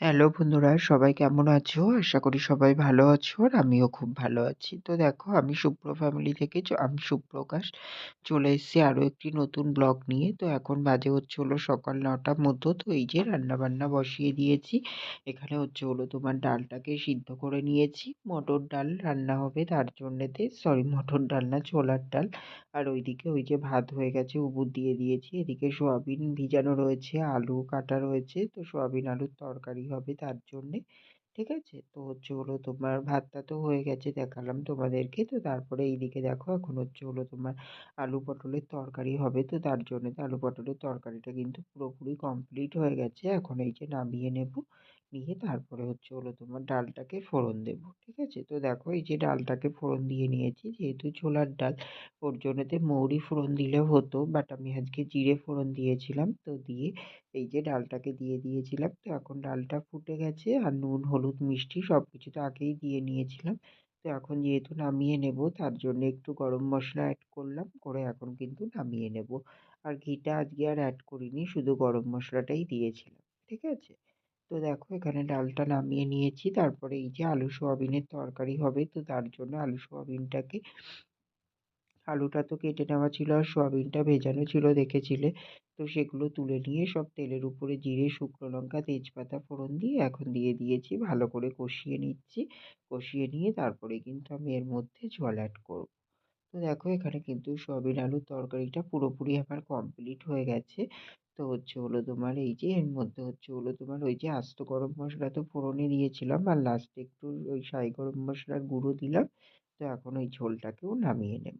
Hello বন্ধুরা সবাই কেমন আছো? আশা করি সবাই ভালো আছো আর আমিও খুব ভালো আছি। তো দেখো আমি সুপ্র ফ্যামিলি থেকে আমি সুপ্রকাশ চলে এসেছি আরও একটি নতুন ব্লগ নিয়ে। তো এখন বাজে হচ্ছে হলো সকাল নটার মতো। তো এই যে রান্নাবান্না বসিয়ে দিয়েছি। এখানে হচ্ছে হলো তোমার ডালটাকে সিদ্ধ করে নিয়েছি। মটর ডাল রান্না হবে তার জন্যেতে সরি মটর ডাল না ছোলার ডাল। আর ওইদিকে ওই যে ভাত হয়ে গেছে উবুর দিয়ে দিয়েছি। এদিকে সোয়াবিন ভিজানো রয়েছে, আলু কাটা রয়েছে। তো সোয়াবিন আলুর তরকারি হবে তার জন্যে, ঠিক আছে? তো হচ্ছে হলো তোমার ভাতটা তো হয়ে গেছে, দেখালাম তোমাদেরকে। তো তারপরে এইদিকে দেখো, এখন হচ্ছে হলো তোমার আলু পটলের তরকারি হবে। তো তার জন্য তো আলু পটলের তরকারিটা কিন্তু পুরোপুরি কমপ্লিট হয়ে গেছে। এখন এই যে নামিয়ে নেব। নিয়ে তারপরে হচ্ছে হলো তোমার ডালটাকে ফোড়ন দেবো, ঠিক আছে? তো দেখো এই যে ডালটাকে ফোড়ন দিয়ে নিয়েছি, যেহেতু ছোলার ডাল, ওর জন্যতে মৌরি ফোড়ন দিলেও হতো বাট আমি আজকে জিরে ফোড়ন দিয়েছিলাম, তো দিয়ে এই যে ডালটাকে দিয়ে দিয়েছিলাম, তো এখন ডালটা ফুটে গেছে আর নুন, হলুদ, মিষ্টি সব কিছু তো আগেই দিয়ে নিয়েছিলাম, তো এখন যেহেতু নামিয়ে নেব, তার জন্য একটু গরম মশলা অ্যাড করলাম, করে এখন কিন্তু নামিয়ে নেব, আর ঘিটা আজকে আর অ্যাড করিনি, শুধু গরম মশলাটাই দিয়েছিলাম, ঠিক আছে? তো দেখো, এখানে ডালটা নামিয়ে নিয়েছি। তারপরে এই যে আলু সোয়াবিনের তরকারি হবে, তো তার জন্য আলু সোয়াবিনটাকে, আলুটা তো কেটে নেওয়া ছিল আর সোয়াবিনটা ভেজানো ছিল, দেখেছিলে? তো সেগুলো তুলে নিয়ে সব তেলের উপরে জিরে, শুকনো লঙ্কা, তেজপাতা, ফোড়ন দিয়ে এখন দিয়ে দিয়েছি। ভালো করে কষিয়ে নিচ্ছি। কষিয়ে নিয়ে তারপরে কিন্তু আমি এর মধ্যে জল অ্যাড করব। তো দেখো, এখানে কিন্তু সয়াবিন আলুর তরকারিটা পুরোপুরি আমার কমপ্লিট হয়ে গেছে। হচ্ছে হলো তোমার এই যে, এর মধ্যে হচ্ছে হলো তোমার ওই যে আস্ত গরম মশলা তো ফোড়নে দিয়েছিলাম আর লাস্টে একটু ওই সাই গরম মশলার গুঁড়ো দিলাম। তো এখন ওই ঝোলটাকেও নামিয়ে নেব।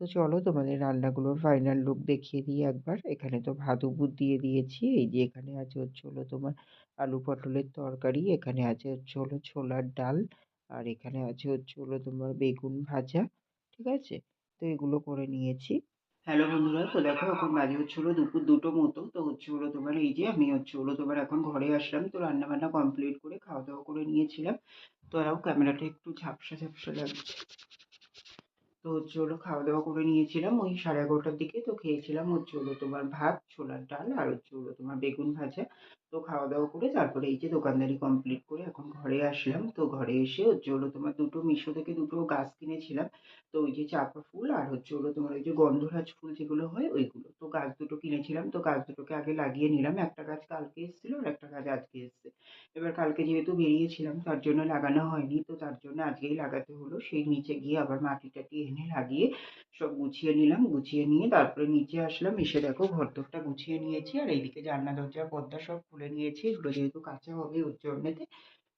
তো চলো তোমাদের রান্নাগুলোর ফাইনাল লুক দেখিয়ে দিই একবার। এখানে তো ভাত উবুর দিয়ে দিয়েছি। এই যে এখানে আছে হচ্ছে হলো তোমার আলু পটলের তরকারি, এখানে আছে হচ্ছে হলো ছোলার ডাল আর এখানে আছে হচ্ছে হলো তোমার বেগুন ভাজা, ঠিক আছে? তো এগুলো করে নিয়েছি। হ্যালো বন্ধুরা, তো দেখো এখন বাজে হচ্ছে হলো দুপুর দুটো মতো। তো হচ্ছে হলো তোমার এই যে আমি হচ্ছে হলো তোমার এখন ঘরে আসলাম, তো রান্না বান্না কমপ্লিট করে খাওয়া দাওয়া করে নিয়েছিলাম। তো এরাও ক্যামেরাটা একটু ঝাপসা ঝাপসা লাগছে। তো হচ্ছে হলো খাওয়া দাওয়া করে নিয়েছিলাম ওই সাড়ে এগারোটার দিকে। তো খেয়েছিলাম হচ্ছে হলো তোমার ভাত ছোলার ডাল আর হচ্ছে হলো তোমার বেগুন ভাজা। তো খাওয়া দাওয়া করে তারপরে এই যে দোকানদারি কমপ্লিট করে এখন ঘরে আসলাম। তো ঘরে এসে হচ্ছে হলো তোমার দুটো মিশো থেকে দুটো গাছ কিনেছিলাম। তো ওই যে চাপা ফুল আর হচ্ছে হলো তোমার ওই যে গন্ধরাজ ফুল যেগুলো হয় ওইগুলো। তো গাছ দুটো কিনেছিলাম। তো গাছ দুটোকে আগে লাগিয়ে নিলাম। একটা গাছ কালকে এসেছিল আর একটা গাছ আজকে এসছে। এবার কালকে যেহেতু বেরিয়েছিলাম, তার জন্য লাগানো হয়নি। তো তার জন্য আজকেই লাগাতে হলো। সেই নিচে গিয়ে আবার মাটি টাটি এনে লাগিয়ে সব গুছিয়ে নিলাম, গুছিয়ে নিয়ে তারপরে নিচে আসলাম, এসে দেখো ঘরদোরটা গুছিয়ে নিয়েছি, আর এইদিকে জানলা, দরজা, পর্দা সব খুলে নিয়েছি। এগুলো যেহেতু কাঁচা হবে, ওর জন্যেতে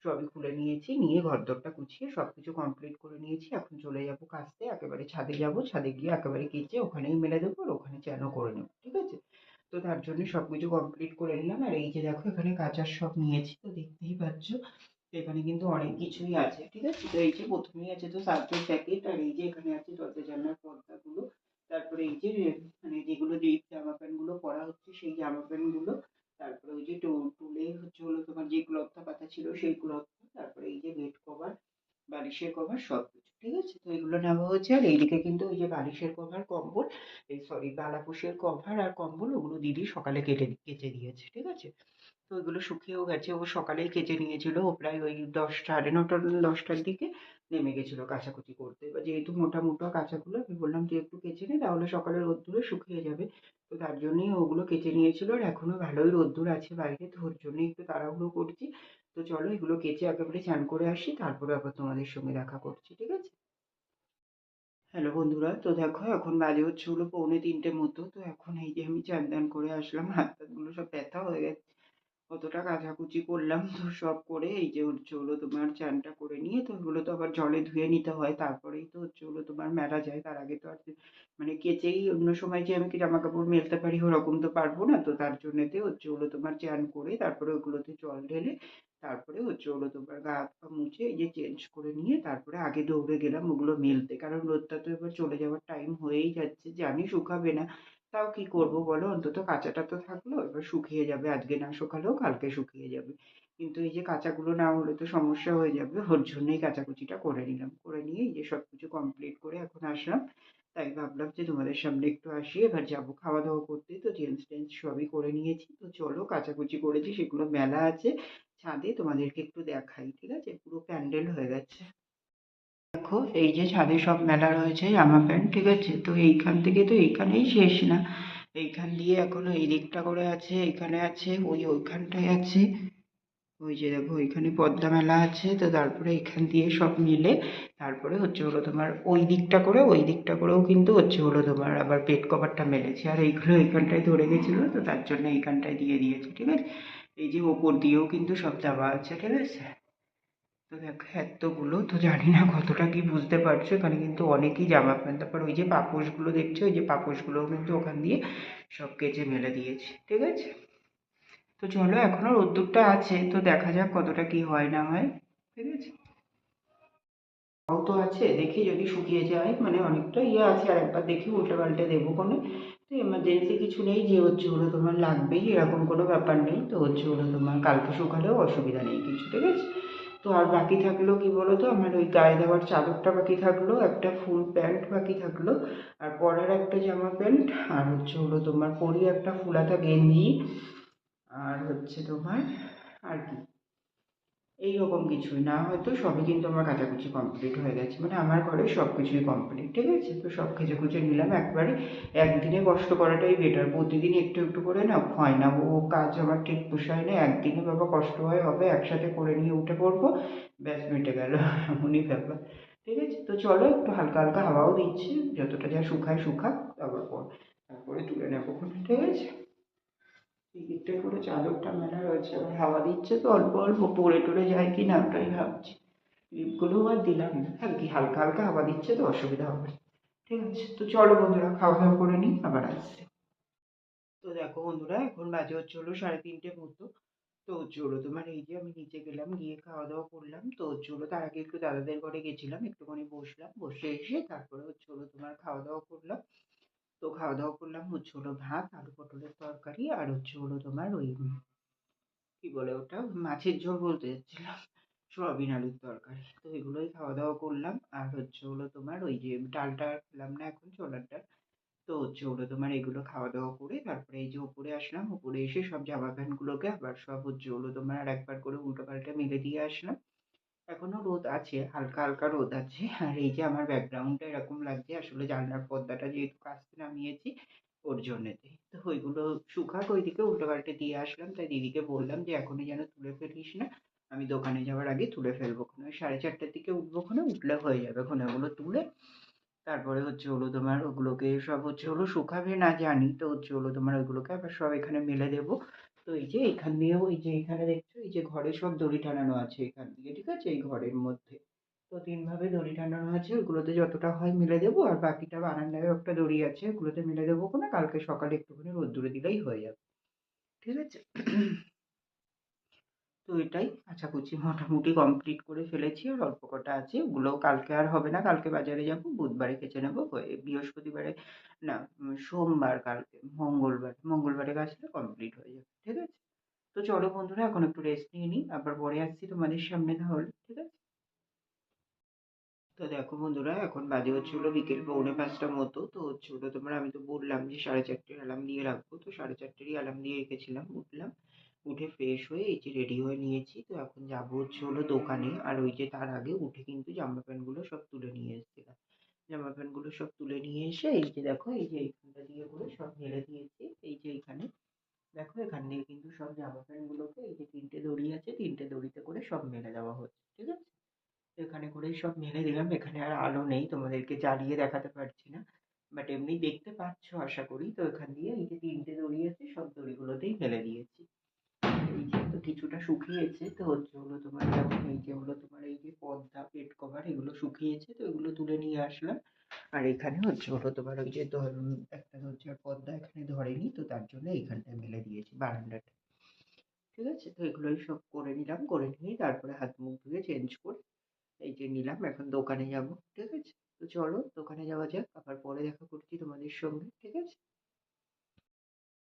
সবই খুলে নিয়েছি, নিয়ে ঘরদোরটা গুছিয়ে সব কিছু কমপ্লিট করে নিয়েছি। এখন চলে যাব কাচতে একেবারে ছাদে যাব, ছাদে গিয়ে একেবারে কেচে ওখানেই মেলে দেবো আর ওখানে চ্যানও করে নেব, ঠিক আছে? তো তার জন্য সব কিছু কমপ্লিট করে নিলাম, আর এই যে দেখো এখানে কাচার সব নিয়েছি, তো দেখতেই পাচ্ছ এখানে কিন্তু অনেক কিছুই আছে, ঠিক আছে? তো এই যে প্রথমেই আছে তো সার্ফের প্যাকেট আর এই যে এখানে আছে দরজা জানলার পর্দাগুলো, তারপরে এই যে মানে যেগুলো যে জামা প্যান্টগুলো পরা হচ্ছে সেই জামা প্যান্টগুলো, তারপরে ওই যে টুলে হচ্ছে হলো তোমার যে ক্লথটা পাতা ছিল সেই ক্লথ তারপরে এই যে বেড কভার বালিশের কভার সব কিছু ঠিক আছে? তো এগুলো নেওয়া হয়েছে। আর এইদিকে কিন্তু ওই যে বালিশের কভার কম্বল, এই সরি বালাপোষের কভার আর কম্বল ওগুলো দিদি সকালে কেটে কেচে দিয়েছে, ঠিক আছে? তো ওইগুলো শুকিয়েও গেছে। ও সকালেই কেচে নিয়েছিল। ও প্রায় ওই দশটা, সাড়ে নটা, দশটার দিকে নেমে গেছিল কাচাকুচি করতে। এবার যেহেতু মোটা মোটা কাঁচাগুলো, আমি বললাম তুই একটু কেচে নে, তাহলে সকালে রোদ্দুরে শুকিয়ে যাবে। তো তার জন্যই ওগুলো কেচে নিয়েছিল। আর এখনও ভালোই রোদ্দুর আছে বাইরে তো ওর জন্যই একটু তাড়াহুড়ো করছি। তো চলো এগুলো কেচে একেবারে চান করে আসি, তারপরে আবার তোমাদের সঙ্গে দেখা করছি, ঠিক আছে? হ্যালো বন্ধুরা, তো দেখো এখন বাজে হচ্ছে হলো পৌনে তিনটে মতো, তো এখন এই যে আমি চান টান করে আসলাম, হাত টাতগুলো সব ব্যথা হয়ে গেছে, কতটা কাচাকুচি করলাম, তো সব করে এই যে হচ্ছে হলো তোমার চানটা করে নিয়ে, তো ওগুলো তো আবার জলে ধুয়ে নিতে হয়, তারপরেই তো হচ্ছে হলো তোমার মেলা যায়, তার আগে তো আর মানে কেচেই অন্য সময় যে আমি কি জামা কাপড় মেলতে পারি, ওরকম তো পারব না, তো তার জন্যেতে হচ্ছে হলো তোমার চান করে, তারপরে ওগুলোতে জল ঢেলে তারপরে হচ্ছে হলো তোমার গা হাত পা মুছে এই যে চেঞ্জ করে নিয়ে তারপরে আগে দৌড়ে গেলাম ওগুলো মেলতে। কারণ রোদটা তো এবার চলে যাওয়ার টাইম হয়েই যাচ্ছে জানি শুকাবে না। তাও কি করব বলো? অন্তত কাঁচাটা তো থাকল, এবার শুকিয়ে যাবে। আজকে না শুকালেও কালকে শুকিয়ে যাবে। কিন্তু এই যে কাঁচাগুলো না হলে তো সমস্যা হয়ে যাবে। ওর জন্যই কাচাকুচিটা করে নিলাম। করে নিয়ে এই যে সব কিছু কমপ্লিট করে এখন আসলাম। তাই ভাবলাম যে তোমাদের সামনে একটু আসি, এবার যাব খাওয়া দাওয়া করতে। তো জেন্টস টেঞ্জ সবই করে নিয়েছি। তো চলো কাচাকুচি করেছি, সেগুলো মেলা আছে। ছাদে তোমাদেরকে একটু দেখাই, ঠিক আছে? পুরো প্যান্ডেল হয়ে গেছে। দেখো, এই যে ছাদে সব মেলা রয়েছে, জামা প্যান্ট, ঠিক আছে? তো এইখান থেকে তো এইখানেই শেষ না। এইখান দিয়ে এখনও এই দিকটা করে আছে, এখানে আছে, ওই ওইখানটায় আছে। ওই যে দেখো ওইখানে পদ্মা মেলা আছে, তো তারপরে এখান দিয়ে সব মিলে তারপরে হচ্ছে হলো তোমার ওই দিকটা করে ওই দিকটা করেও কিন্তু হচ্ছে হলো তোমার আবার পেট কভারটা মেলেছে। আর এইগুলো এইখানটায় ধরে গেছিল, তো তার জন্য এইখানটায় দিয়ে দিয়েছে, ঠিক আছে? এই যে ওপর দিয়েও কিন্তু সব দেওয়া আছে, ঠিক আছে? তো দেখো, এতগুলো, তো জানি না কতটা কি বুঝতে পারছ, এখানে কিন্তু অনেকই জামা প্যান্ট, তারপর ওই যে পাপোশগুলো দেখছ, ওই যে পাপোশগুলোও কিন্তু ওখান দিয়ে সব কেচে মেলে দিয়েছি, ঠিক আছে? তো চলো এখনও রোদ্দুরটা আছে, তো দেখা যাক কতটা কি হয় না হয়, ঠিক আছে? তাও তো আছে, দেখি যদি শুকিয়ে যায় মানে অনেকটা ইয়ে আছে, আর একবার দেখি উল্টে পাল্টে দেবো কোনো। তো এমার্জেন্সি কিছু নেই, যে হচ্ছে হলো তোমার লাগবেই, এরকম কোনো ব্যাপার নেই, তো হচ্ছে হলো তোমার কালকে শুকালেও অসুবিধা নেই কিছু, ঠিক আছে? তো আর বাকি থাকল কি বলো তো আমার ওই গায়ে দেওয়ার চাদরটা বাকি থাকল, একটা ফুল প্যান্ট বাকি থাকল, আর পরের একটা জামা প্যান্ট, আর হচ্ছে হলো তোমার পরি একটা ফুলাতা গেঞ্জি আর হচ্ছে তোমার আর কি? এইরকম কিছুই না, হয়তো সবই কিন্তু আমার কাচাকুচি কমপ্লিট হয়ে গেছে মানে আমার ঘরে সব কিছুই কমপ্লিট ঠিক আছে? তো সব কেচে কুচে নিলাম, একবারে একদিনে কষ্ট করাটাই বেটার প্রতিদিন একটু একটু করে না, হয় না, ও কাজ আমার ঠিক পোষায় না, একদিনে বাবা কষ্ট হয়, হবে, একসাথে করে নিয়ে উঠে পড়ব, ব্যাস মিটে গেল, এমনই ব্যাপার, ঠিক আছে? তো চলো একটু হালকা হালকা হাওয়াও দিচ্ছে, যতটা যা শুকায় শুকাক, তারপর পর, তারপরে তুলে নেব, ঠিক আছে? দিকটায় পুরো চাদরটা মেলা রয়েছে, এবার হাওয়া দিচ্ছে তো অল্প অল্প, পড়ে টরে যায় কি না ওটাই ভাবছি। ক্লিপগুলোও আর দিলাম না আর কি হালকা হালকা হাওয়া দিচ্ছে তো অসুবিধা হবে ঠিক আছে, তো চলো বন্ধুরা, খাওয়া দাওয়া করে নিই, আবার আসছে। তো দেখো বন্ধুরা, এখন বাজে হচ্ছে হলো সাড়ে তিনটে মতো। তো হলো তোমার এই যে আমি নিচে গেলাম, গিয়ে খাওয়া দাওয়া করলাম। তো হলো তার আগে একটু দাদাদের ঘরে গেছিলাম, একটুখানি বসলাম, বসে এসে তারপরে হচ্ছে হলো তোমার খাওয়া দাওয়া করলাম। তো খাওয়া দাওয়া করলাম, হচ্ছে হলো ভাত, আলু পটলের তরকারি আর হচ্ছে হলো তোমার ওই কি বলে ওটা? মাছের ঝোল বলতে যাচ্ছিলাম, সোয়াবিন আলুর তরকারি। তো এগুলোই খাওয়া দাওয়া করলাম আর হচ্ছে হলো তোমার ওই যে ডালটা খেলাম না এখন ছোলার ডাল। তো হচ্ছে হলো তোমার এগুলো খাওয়া দাওয়া করে তারপরে এই যে উপরে আসলাম উপরে এসে সব জামা প্যান্টগুলোকে আবার সব হচ্ছে হলো তোমার আর একবার করে উল্টো পাল্টা মেলে দিয়ে আসলাম। এখনও রোদ আছে, হালকা হালকা রোদ আছে। আর এই যে আমার ব্যাকগ্রাউন্ডটা এরকম লাগছে, আসলে জানলার পর্দাটা যেহেতু কাচতে নামিয়েছি ওর জন্যেতে তো ওইগুলো শুকাক ওইদিকে উল্টো পাল্টে দিয়ে আসলাম, তাই দিদিকে বললাম যে, এখনই যেন তুলে ফেলিস না, আমি দোকানে যাওয়ার আগে তুলে ফেলব ওই সাড়ে চারটার দিকে উঠবো ওখানে উঠলে হয়ে যাবে ওখানে ওগুলো তুলে। তারপরে হচ্ছে হলো তোমার ওগুলোকে সব হচ্ছে হলো শুকাবে না জানি, তো হচ্ছে হলো তোমার ওইগুলোকে আবার সব এখানে মেলে দেবো। তো এই যে এখান দিয়েও, এই যে এখানে দেখছ, এই যে ঘরে সব দড়ি টানানো আছে এখান দিয়ে, ঠিক আছে? এই ঘরের মধ্যে। তো তিনভাবে দড়ি টানানো আছে, ওগুলোতে যতটা হয় মিলে দেবো, আর বাকিটা বারান্দায়ও একটা দড়ি আছে, ওগুলোতে মিলে দেবো কোনো, কালকে সকালে একটুখানি রোদ্দুরে দিলেই হয়ে যাবে। ঠিক আছে? তো এটাই কাচাকুচি মোটামুটি কমপ্লিট করে ফেলেছি, আর অল্প কটা আছে, ওগুলো কালকে আর হবে না, কালকে বাজারে যাব, বুধবারে কেচে নেব বৃহস্পতিবারে না সোমবার কালকে, মঙ্গলবার, মঙ্গলবারে কাচলে কমপ্লিট হয়ে যাবে, ঠিক আছে? তো চলো বন্ধুরা, এখন একটু রেস্ট নিয়ে নিই, আবার পরে আসছি তোমাদের সামনে তাহলে, ঠিক আছে? তো দেখো বন্ধুরা, এখন বাজে হচ্ছে হলো বিকেল পৌনে পাঁচটার মতো। তো হচ্ছে হলো তোমার, আমি তো বললাম যে সাড়ে চারটের অ্যালার্ম দিয়ে রাখব। তো সাড়ে চারটেরই অ্যালার্ম দিয়ে রেখেছিলাম, উঠলাম। উঠে ফ্রেশ হয়ে এই যে রেডি হয়ে নিয়েছি। তো এখন যাব হচ্ছে হলো দোকানে। আর ওই যে তার আগে উঠে কিন্তু জামা প্যান্টগুলো সব তুলে নিয়ে এসেছিলাম। জামা প্যান্টগুলো সব তুলে নিয়ে এসে এই যে দেখো, এই যে এইখানটা দিয়ে করে সব মেলে দিয়েছি। এই যে এইখানে দেখো, এখান দিয়ে কিন্তু সব জামা প্যান্টগুলোকে এই যে তিনটে দড়ি আছে, তিনটে দড়িতে করে সব মেলে দেওয়া হচ্ছে। এখানে করেই সব মেলে দিলাম। এখানে আর আলো নেই, তোমাদেরকে জ্বালিয়ে দেখাতে পারছি না। বাট এমনি দেখতে পাচ্ছ, আশা করি। তো এখান দিয়ে এই যে তিনটে দড়ি আছে, সব দড়িগুলোতেই ফেলে দিয়েছি। এই যে তো কিছুটা শুকিয়েছে, তো হচ্ছে হলো তোমার যেমন এই যে হলো তোমার এই যে পর্দা পেট কভার, এগুলো শুকিয়েছে, তো এগুলো তুলে নিয়ে আসলাম। আর এখানে হচ্ছে হলো তোমার ওই যে একটা দরজার পর্দা এখানে ধরেনি, তো তার জন্য এইখানটায় মেলে দিয়েছি বারান্দাটা ঠিক আছে? তো এগুলোই সব করে নিলাম, করে নিয়ে তারপরে হাত মুখ ধুয়ে চেঞ্জ করে এই যে নিলাম, এখন দোকানে যাব, ঠিক আছে? তো চলো, দোকানে যাওয়া যাক, আবার পরে দেখা করছি তোমাদের সঙ্গে, ঠিক আছে?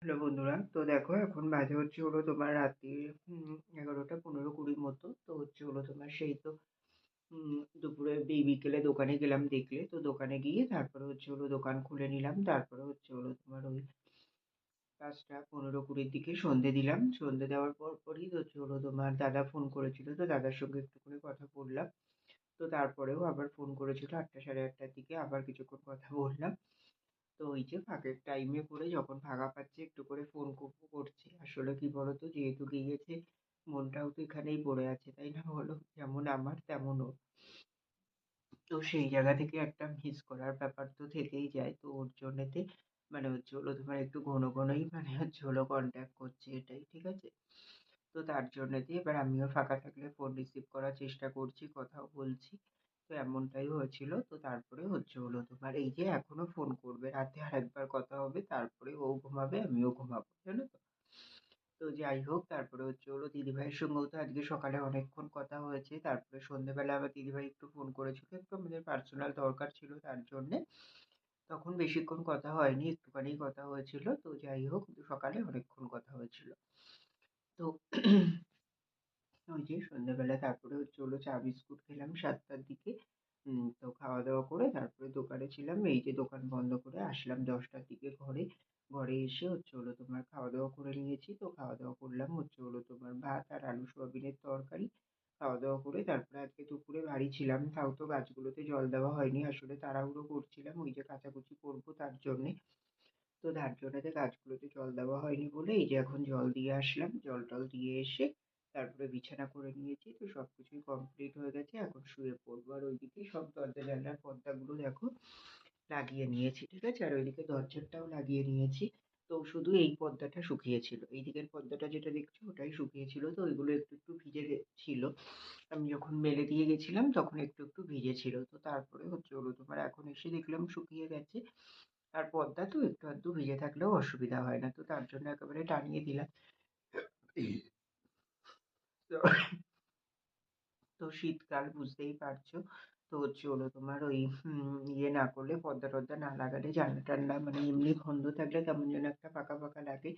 হ্যালো বন্ধুরা, তো দেখো, এখন বাজে হচ্ছে হলো তোমার রাত্রি এগারোটা পনেরো কুড়ির মতো, তো হচ্ছে হলো তোমার সেই তো দুপুরে বিকেলে দোকানে গেলাম দেখলে, তো দোকানে গিয়ে তারপরে হচ্ছে হলো দোকান খুলে নিলাম, তারপরে হচ্ছে হলো তোমার ওই পাঁচটা পনেরো কুড়ির দিকে সন্ধে দিলাম, সন্ধে দেওয়ার পর পরই হচ্ছে হলো তোমার দাদা ফোন করেছিল, তো দাদার সঙ্গে একটু করে কথা বললাম তো তারপরেও আবার ফোন করেছিল আটটা সাড়ে আটটার দিকে, আবার কিছুক্ষণ কথা বললাম। তো ওই যে ফাঁকের টাইমে করে যখন ফাঁকা পাচ্ছে, একটু করে ফোন করছি। আসলে কি বলতো, যেহেতু গিয়েছে, মনটাও তো এখানেই পড়ে আছে, তাই না বলো? যেমন আমার, তেমন ওর। তো সেই জায়গা থেকে একটা মিস করার ব্যাপার তো থেকেই যায়। তো ওর জন্যেতে মানে হচ্ছে হলো তোমার একটু ঘন ঘনই মানে হচ্ছে হলো কন্ট্যাক্ট করছি এটাই, ঠিক আছে? তো তার জন্য দিয়ে এবার আমিও ফাঁকা থাকলে ফোন রিসিভ করার চেষ্টা করছি, কথাও বলছি। তো এমনটাই হয়েছিল, তো তারপরে হচ্ছে হলো তোমার এই যে এখনও ফোন করবে, রাতে আর একবার কথা হবে, তারপরে ও ঘুমাবে, আমিও ঘুমাবো, জানো তো? তো যাই হোক, তারপরে হচ্ছে হলো দিদিভাইয়ের সঙ্গেও তো আজকে সকালে অনেকক্ষণ কথা হয়েছে, তারপরে সন্ধেবেলা আবার দিদিভাই একটু ফোন করেছিল, একটু আমাদের পার্সোনাল দরকার ছিল তার জন্যে। তখন বেশিক্ষণ কথা হয়নি, একটুখানি কথা হয়েছিল, তো যাই হোক, সকালে অনেকক্ষণ কথা হয়েছিল। তো ওই যে সন্ধ্যেবেলা তারপরে হচ্ছে হলো চা বিস্কুট খেলাম সাতটার দিকে। তো খাওয়া দাওয়া করে তারপরে দোকানে ছিলাম। এই যে দোকান বন্ধ করে আসলাম দশটার দিকে ঘরে। ঘরে এসে হচ্ছে হলো তোমার খাওয়া দাওয়া করে নিয়েছি। তো খাওয়া দাওয়া করলাম হচ্ছে হলো তোমার ভাত আর আলু সোয়াবিনের তরকারি। খাওয়া দাওয়া করে তারপরে আজকে দুপুরে বাড়ি ছিলাম। তাও তো গাছগুলোতে জল দেওয়া হয়নি। আসলে তাড়াহুড়ো করছিলাম। ওই যে কাচাকুচি করব তার জন্যে। তো তার জন্যে গাছগুলোতে জল দেওয়া হয়নি বলে এই যে এখন জল দিয়ে আসলাম, জল টল দিয়ে এসে তারপরে বিছানা করে নিয়েছি, তো সব কিছুই কমপ্লিট হয়ে গেছে, এখন শুয়ে পড়ব। আর ওইদিকে সব দরজা জানলার পর্দাগুলো দেখো লাগিয়ে নিয়েছি, ঠিক আছে? আর ওইদিকে দরজাটাও লাগিয়ে নিয়েছি। তো শুধু এই পর্দাটা শুকিয়েছিল। এই দিকের পর্দাটা যেটা দেখছ ওটাই শুকিয়েছিল, তো ওইগুলো একটু একটু ভিজে ছিল। আমি যখন মেলে দিয়ে গেছিলাম তখন একটু একটু ভিজে ছিল তো তারপরে হচ্ছে হলো তোমার এখন এসে দেখলাম শুকিয়ে গেছে। আর পর্দা তো একটু আধটু ভিজে থাকলেও অসুবিধা হয় না। তো তার জন্য একেবারে টানিয়ে দিলাম। তো শীতকাল বুঝতেই পারছ। তো হলো তোমার ওই ইয়ে না করলে পর্দা টর্দা না লাগালে জানলা টানলা মানে এমনি বন্ধ থাকলে কেমন যেন একটা ফাঁকা ফাঁকা লাগে।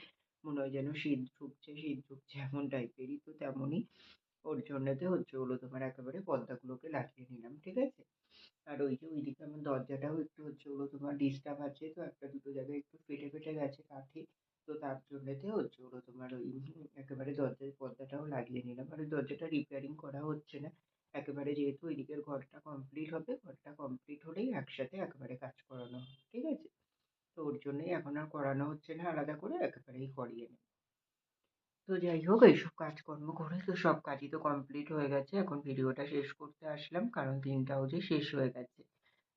মনে হয় যেন শীত ঢুকছে শীত ঢুকছে এমন টাইপেরই তো তেমনই। ওর জন্যতে হচ্ছে হলো তোমার একেবারে পর্দাগুলোকে লাগিয়ে নিলাম ঠিক আছে আর ওই যে ওইদিকে আমার দরজাটাও একটু হচ্ছে হলো তোমার ডিস্টার্ব আছে, তো একটা দুটো জায়গায় একটু ফেটে ফেটে গেছে কাঠে, তো তার জন্যতে হচ্ছে হলো তোমার ওই একেবারে দরজার পর্দাটাও লাগিয়ে নিলাম। আর দরজাটা রিপেয়ারিং করা হচ্ছে না। একেবারে যেহেতু ওইদিকের ঘরটা কমপ্লিট হবে, ঘরটা কমপ্লিট হলেই একসাথে একেবারে কাজ করানো হবে, ঠিক আছে? তো ওর জন্যই এখন আর করানো হচ্ছে না, আলাদা করে একেবারেই করিয়ে নেব। তো যাই হোক, এইসব কাজকর্ম করে তো সব কাজই তো কমপ্লিট হয়ে গেছে। এখন ভিডিওটা শেষ করতে আসলাম, কারণ দিনটাও যে শেষ হয়ে গেছে।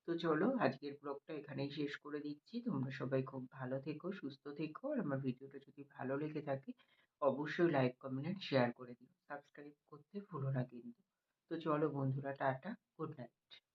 তো চলো আজকের ব্লগটা এখানেই শেষ করে দিচ্ছি। তোমরা সবাই খুব ভালো থেকো, সুস্থ থেকো। আর আমার ভিডিওটা যদি ভালো লেগে থাকে, অবশ্যই লাইক, কমেন্ট শেয়ার করে দিও। সাবস্ক্রাইব করতে ভুলো না কিন্তু। তো চলো বন্ধুরা, টাটা, গুড নাইট।